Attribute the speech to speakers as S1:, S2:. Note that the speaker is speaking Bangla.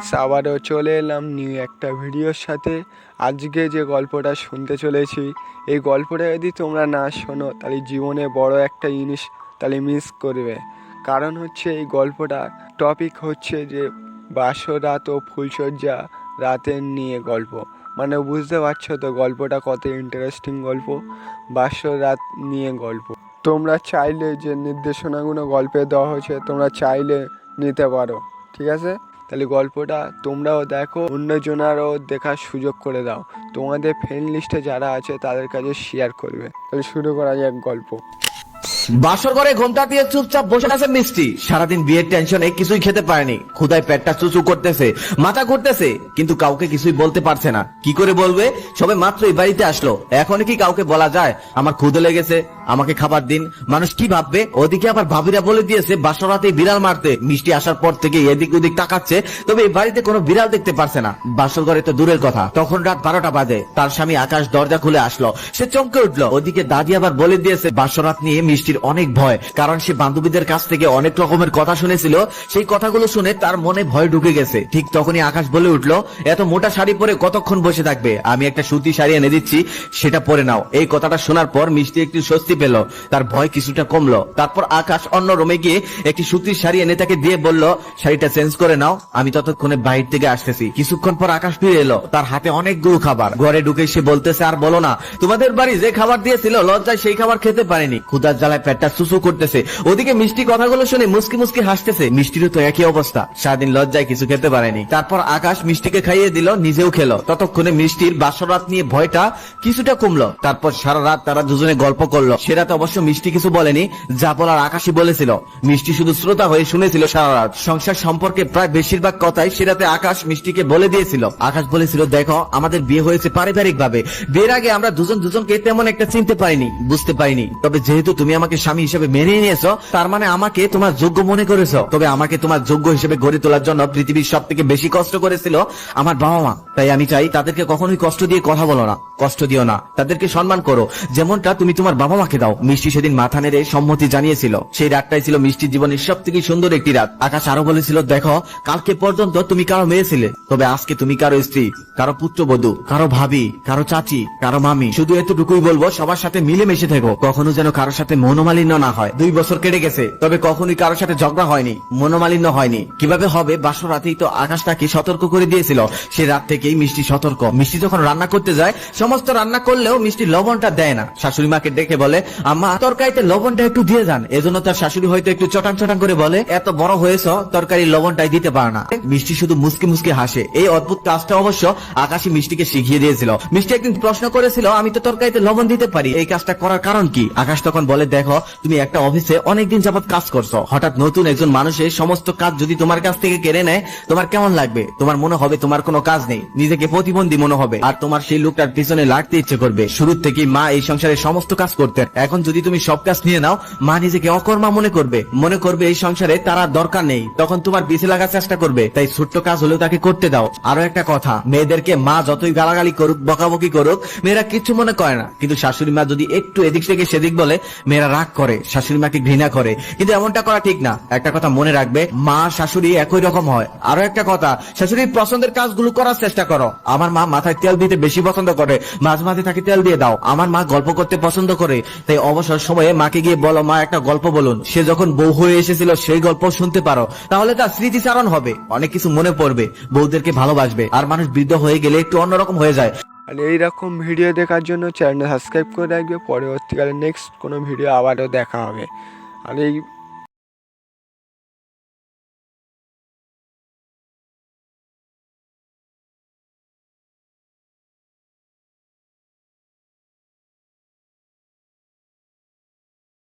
S1: আবারও চলে এলাম নিউ একটা ভিডিওর সাথে। আজকে যে গল্পটা শুনতে চলেছি, এই গল্পটা যদি তোমরা না শোনো, তাহলে জীবনে বড় একটা জিনিস তাহলে মিস করবে। কারণ হচ্ছে এই গল্পটা টপিক হচ্ছে যে বাসরাত ও ফুলসজ্জা রাতের নিয়ে গল্প। মানে বুঝতে পারছ তো গল্পটা কত ইন্টারেস্টিং গল্প? বাসরাত নিয়ে গল্প। তোমরা চাইলে যে নির্দেশনাগুলো গল্পে দেওয়া হয়েছে, তোমরা চাইলে নিতে পারো। ঠিক আছে? তাহলে গল্পটা তোমরাও দেখো, অন্যজনারও দেখার সুযোগ করে দাও। তোমাদের ফ্রেন্ড লিস্টে যারা আছে, তাদের কাছে শেয়ার করবে। তাহলে শুরু করা যাক গল্প।
S2: বাসর ঘরে ঘোমটা দিয়ে চুপচাপ বসে আছে মিষ্টি। সারাদিন বিয়ের টেনশনে কিছুই খেতে পারেনি। ক্ষুদায় পেটটা চুচু করতেছে, মাথা ঘুরতেছে, কিন্তু কাউকে কিছুই বলতে পারছে না। কি করে বলবে? সবে মাত্র এই বাড়িতে আসলো। এখন কি কাউকে বলা যায়? আমার ক্ষুদে লেগেছে, আমাকে খাবার দিন। মানুষ কি ভাববে? ওদিকে আবার ভাবিরা বলে দিয়েছে বাসরাতে বিড়াল মারতে। মিষ্টি আসার পর থেকে এদিক ওদিক তাকাচ্ছে, তবে এই বাড়িতে কোনো বিড়াল দেখতে পারছে না। বাসর ঘরে তো দূরের কথা। তখন রাত বারোটা বাজে। তার স্বামী আকাশ দরজা খুলে আসলো। সে চমকে উঠল। ওদিকে দাদি আবার বলে দিয়েছে বাসরাত নিয়ে মিষ্টির অনেক ভয়। কারণ সে বান্ধবীদের কাছ থেকে অনেক রকমের কথা শুনেছিল। সেই কথাগুলো শুনে তার মনে ভয় ঢুকে গেছে। ঠিক তখনই আকাশ বলে উঠল, এত মোটা শাড়ি পরে কতক্ষণ বসে থাকবে? আমি একটা সুতি শাড়ি এনে দিচ্ছি, সেটা পরে নাও। এই কথাটা শোনার পর মিষ্টি একটু স্বস্তি পেল। তার ভয় কিছুটা কমলো। তারপর আকাশ অন্য রুমে গিয়ে একটি সুতির শাড়ি এনে তাকে দিয়ে বলল, শাড়িটা চেঞ্জ করে নাও, আমি ততক্ষণে বাইরে থেকে আসতেছি। কিছুক্ষণ পর আকাশ ফিরে এলো। তার হাতে অনেকগুলো খাবার। ঘরে ঢুকে সে বলতেছে, আর বলো না, তোমাদের বাড়ি যে খাবার দিয়েছিল, লজ্জায় সেই খাবার খেতে পারেনি। ক্ষুদার জ্বালায় পেটটা সুসু করতেছে। ওদিকে মিষ্টি কথাগুলো শুনে মুসকি মুসকি হাসতেছে। মিষ্টিরও তো একই অবস্থা। সারাদিন লজ্জায় কিছু খেতে পারেনি। তারপর আকাশ মিষ্টিকে খাইয়ে দিল, নিজেও খেলো। ততক্ষণে মিষ্টির বাসরাত নিয়ে ভয়টা কিছুটা কমলো। তারপর সারা রাত তারা দুজনে গল্প করল। সে রাতে অবশ্য মিষ্টি কিছু বলেনি, যা বলার আকাশই বলেছিল। মিষ্টি শুধু শ্রোতা হয়ে শুনেছিল সারা রাত। সংসার সম্পর্কে প্রায় বেশিরভাগ কথাই সে রাতে আকাশ মিষ্টিকে বলে দিয়েছিল। আকাশ বলেছিল, দেখো, আমাদের বিয়ে হয়েছে পারিবারিক ভাবে বিয়ের আগে আমরা দুজন দুজনকে তেমন একটা চিনতে পারিনি, বুঝতে পারিনি। তবে যেহেতু তুমি আমাকে স্বামী হিসেবে মেনে নিয়েছো, তার মানে আমাকে তোমার যোগ্য মনে করেছ। তবে আমাকে তোমার যোগ্য হিসেবে গড়ে তোলার জন্য পৃথিবীর সব থেকে বেশি কষ্ট করেছিল আমার বাবা মা তাই আমি চাই তাদেরকে কখনোই কষ্ট দিয়ে কথা বলো না, কষ্ট দিও না। তাদেরকে সম্মান করো। যেমনটা তুমি তোমার বাবা মাকে দাও। মিষ্টি সেদিন মাথা নেড়ে সম্মতি জানিয়েছিল। সেই রাতটাই ছিল মিষ্টির জীবনের সব থেকে সুন্দর একটি রাত। আকাশ আরও বলেছিল, দেখো, কালকে পর্যন্ত তুমি কারও মেয়ে ছিলে। তবে আজকে তুমি কারও স্ত্রী, কারও পুত্রবধূ, কারও ভাবি, কারও চাচি, কারও মামি। শুধু এতটুকুই বলব, সবার সাথে মিলেমিশে থেকো। কখনো যেন কারোর সাথে মনোমালিন্য না হয়। দুই বছর কেটে গেছে, তবে কখনোই কারোর সাথে ঝগড়া হয়নি, মনোমালিন্য হয়নি। কীভাবে হবে? বাসর রাতেই তো আকাশ তাকে সতর্ক করে দিয়েছিল। সে রাত থেকেই মিষ্টি সতর্ক। মিষ্টি যখন রান্না করতে যায়, সমস্ত রান্না করলেও মিষ্টি লবণটা দেয় না। শাশুড়ি মাকে ডেকে বলে, আম্মা, তরকারিতে লবণটা একটু দিয়ে যান। এজন্য তার শাশুড়ি হয়তো একটু চটাং চটাং করে বলে, এত বড় হয়েছ তরকারি লবণটাই দিতে পারে না। মিষ্টি শুধু মুসকি মুসকি হাসে। এই অদ্ভুত কাজটা অবশ্য আকাশী মিষ্টিকে শিখিয়ে দিয়েছিল। মিষ্টি একদিন প্রশ্ন করেছিল, আমি তো তরকারিতে লবণ দিতে পারি, এই কাজটা করার কারণ কি? আকাশ তখন বলে, দেখো তুমি একটা অফিসে অনেকদিন যাবত কাজ করছ। হঠাৎ নতুন একজন মানুষের সমস্ত কাজ যদি তোমার কাছ থেকে কেড়ে নেয়, তোমার কেমন লাগবে? তোমার মনে হবে তোমার কোনো কাজ নেই, নিজেকে প্রতিবন্ধী মনে হবে। আর তোমার সেই লোকটার পিছনে লাগতে ইচ্ছে করবে। শুরু থেকেই মা এই সংসারের সমস্ত কাজ করতেন। এখন যদি তুমি সব কাজ নিয়ে নাও, মা নিজেকে অকর্মা মনে করবে। মনে করবে এই সংসারে তার দরকার নেই। তখন তোমার পিছে লাগার চেষ্টা করবে। তাই ছোট্ট কাজ হলেও তাকে করতে দাও। আরও একটা কথা, মেয়েদেরকে মা যতই গালাগালি করুক, বকাবকি করুক, মেয়েরা কিছু মনে করে না। কিন্তু শাশুড়ি মা যদি একটু এদিক থেকে সেদিক বলে, মেয়েরা রাগ করে, শাশুড়ি মাকে ঘৃণা করে, কিন্তু এমনটা করা ঠিক না। একটা কথা মনে রাখবে, মা, শাশুড়ি একই রকম হয়। আরও একটা কথা, শাশুড়ির পছন্দের কাজগুলো করার চেষ্টা করো। আমার মা মাথায় তেল দিতে বেশি পছন্দ করে। মাঝে মাঝে তাকে তেল দিয়ে দাও। আমার মা গল্প করতে পছন্দ করে। তাই অবসর সময়ে মাকে গিয়ে বলো, মা, একটা গল্প বলুন। সে যখন বউ হয়ে এসেছিল, সেই গল্প শুনতে পারো। তাহলে তার স্মৃতিচারণ হবে। অনেক কিছু মনে পড়বে। বউদেরকে ভালোবাসবে। আর মানুষ বৃদ্ধ হয়ে গেলে একটু অন্যরকম হয়ে যায়।
S1: আর এইরকম ভিডিও দেখার জন্য চ্যানেল সাবস্ক্রাইব করে রাখবে। পরবর্তীকালে নেক্সট কোনো ভিডিও আবারও দেখা হবে। আর এই